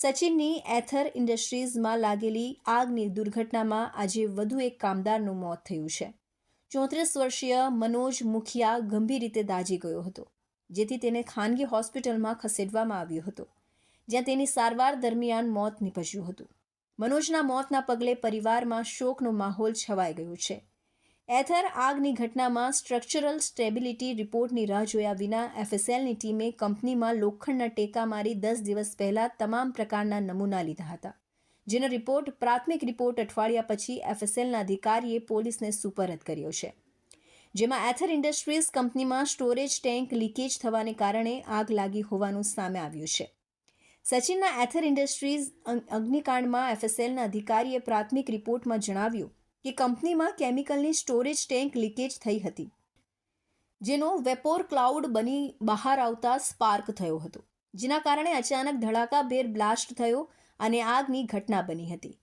સચિનની એથર ઇન્ડસ્ટ્રીઝમાં લાગેલી આગની દુર્ઘટનામાં આજે વધુ એક કામદારનું મોત થયું છે. ચોત્રીસ વર્ષીય મનોજ મુખિયા ગંભીર રીતે દાઝી ગયો હતો, જેથી તેને ખાનગી હોસ્પિટલમાં ખસેડવામાં આવ્યો હતો, જ્યાં તેની સારવાર દરમિયાન મોત નીપજ્યું હતું. મનોજના મોતના પગલે પરિવારમાં શોકનો માહોલ છવાઈ ગયો છે. એથર આગની ઘટનામાં સ્ટ્રક્ચરલ સ્ટેબિલિટી રિપોર્ટની રાહ જોયા વિના એફએસએલની ટીમે કંપનીમાં લોખંડના ટેકા મારી દસ દિવસ પહેલા તમામ પ્રકારના નમૂના લીધા હતા. જેનો રિપોર્ટ પ્રાથમિક રિપોર્ટ અઠવાડિયા પછી એફએસએલના અધિકારીએ પોલીસને સુપરત કર્યો છે. જેમાં એથર ઇન્ડસ્ટ્રીઝ કંપનીમાં સ્ટોરેજ ટેન્ક લીકેજ થવાને કારણે આગ લાગી હોવાનું સામે આવ્યું છે. સચિનના એથર ઇન્ડસ્ટ્રીઝ અગ્નિકાંડમાં એફએસએલના અધિકારીએ પ્રાથમિક રિપોર્ટમાં જણાવ્યું કે કંપનીમાં કેમિકલની સ્ટોરેજ ટેન્ક લીકેજ થઈ હતી, જેનો વેપોર ક્લાઉડ બની બહાર આવતા સ્પાર્ક થયો હતો, જેના કારણે અચાનક ધડાકાભેર બ્લાસ્ટ થયો અને આગની ઘટના બની હતી.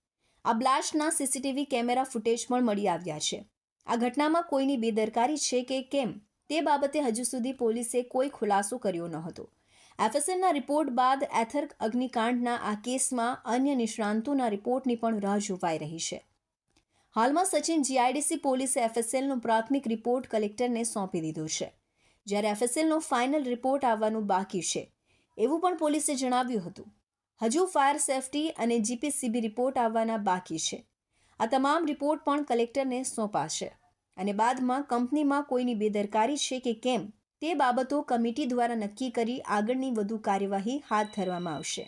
આ બ્લાસ્ટના સીસીટીવી કેમેરા ફૂટેજ પણ મળી આવ્યા છે. આ ઘટનામાં કોઈની બેદરકારી છે કે કેમ, તે બાબતે હજુ સુધી પોલીસે કોઈ ખુલાસો કર્યો ન હતો. એફએસએલના રિપોર્ટ બાદ એથર અગ્નિકાંડના આ કેસમાં અન્ય નિષ્ણાંતોના રિપોર્ટની પણ રાહ જોવાઈ રહી છે. હાલમાં સચિન જીઆઈડીસી પોલીસે એફએસએલનો પ્રાથમિક રિપોર્ટ કલેક્ટરને સોંપી દીધો છે. જ્યારે એફએસએલનો ફાઇનલ રિપોર્ટ આવવાનું બાકી છે, એવું પણ પોલીસે જણાવ્યું હતું. હજુ ફાયર સેફટી અને જીપીસીબી રિપોર્ટ આવવાના બાકી છે. આ તમામ રિપોર્ટ પણ કલેક્ટરને સોંપાશે અને બાદમાં કંપનીમાં કોઈની બેદરકારી છે કે કેમ તે બાબતો કમિટી દ્વારા નક્કી કરી આગળની વધુ કાર્યવાહી હાથ ધરવામાં આવશે.